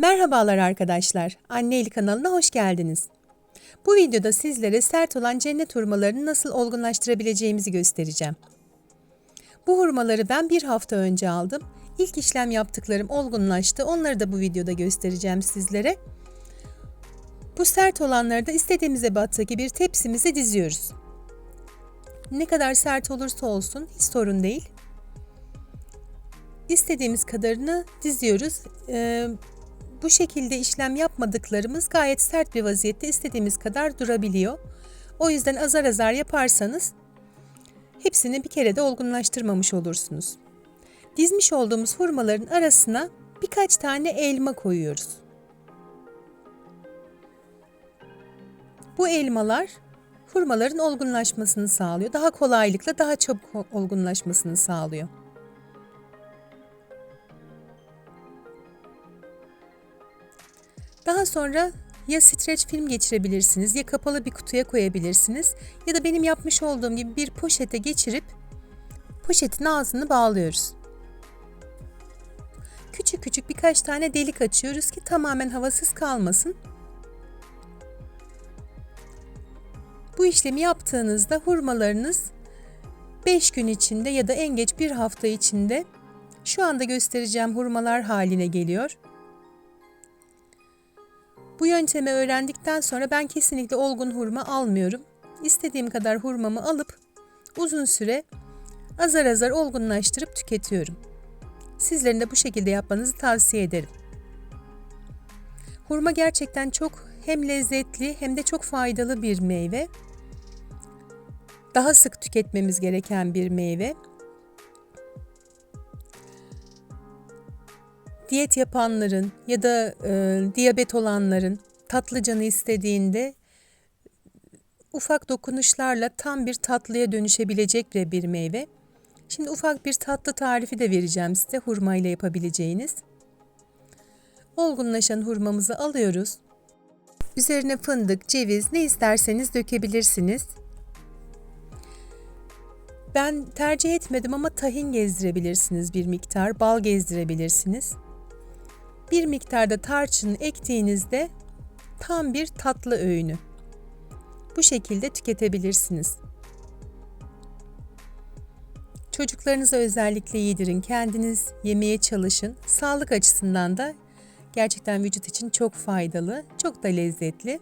Merhabalar arkadaşlar. Anne Eli kanalına hoş geldiniz. Bu videoda sizlere sert olan cennet hurmalarını nasıl olgunlaştırabileceğimizi göstereceğim. Bu hurmaları ben bir hafta önce aldım. İlk işlem yaptıklarım olgunlaştı. Onları da bu videoda göstereceğim sizlere. Bu sert olanları da istediğimiz ebattaki bir tepsimize diziyoruz. Ne kadar sert olursa olsun hiç sorun değil. İstediğimiz kadarını diziyoruz. Ee, bu şekilde işlem yapmadıklarımız gayet sert bir vaziyette istediğimiz kadar durabiliyor. O yüzden azar azar yaparsanız hepsini bir kere de olgunlaştırmamış olursunuz. Dizmiş olduğumuz hurmaların arasına birkaç tane elma koyuyoruz. Bu elmalar hurmaların olgunlaşmasını sağlıyor. Daha kolaylıkla daha çabuk olgunlaşmasını sağlıyor. Daha sonra ya streç film geçirebilirsiniz ya kapalı bir kutuya koyabilirsiniz ya da benim yapmış olduğum gibi bir poşete geçirip poşetin ağzını bağlıyoruz. Küçük küçük birkaç tane delik açıyoruz ki tamamen havasız kalmasın. Bu işlemi yaptığınızda hurmalarınız 5 gün içinde ya da en geç bir hafta içinde şu anda göstereceğim hurmalar haline geliyor. Bu yöntemi öğrendikten sonra ben kesinlikle olgun hurma almıyorum. İstediğim kadar hurmamı alıp uzun süre azar azar olgunlaştırıp tüketiyorum. Sizlerin de bu şekilde yapmanızı tavsiye ederim. Hurma gerçekten çok hem lezzetli hem de çok faydalı bir meyve. Daha sık tüketmemiz gereken bir meyve. Diyet yapanların ya da e, diyabet olanların tatlı canı istediğinde ufak dokunuşlarla tam bir tatlıya dönüşebilecek bir meyve. Şimdi ufak bir tatlı tarifi de vereceğim size hurma ile yapabileceğiniz. Olgunlaşan hurmamızı alıyoruz. Üzerine fındık, ceviz ne isterseniz dökebilirsiniz. Ben tercih etmedim ama tahin gezdirebilirsiniz bir miktar, bal gezdirebilirsiniz bir miktarda tarçın ektiğinizde tam bir tatlı öğünü. Bu şekilde tüketebilirsiniz. Çocuklarınıza özellikle yedirin, kendiniz yemeye çalışın. Sağlık açısından da gerçekten vücut için çok faydalı, çok da lezzetli.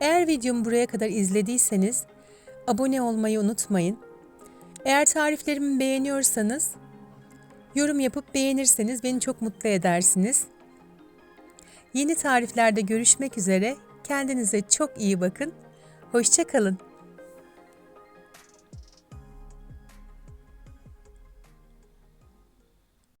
Eğer videomu buraya kadar izlediyseniz abone olmayı unutmayın. Eğer tariflerimi beğeniyorsanız Yorum yapıp beğenirseniz beni çok mutlu edersiniz. Yeni tariflerde görüşmek üzere. Kendinize çok iyi bakın. Hoşçakalın.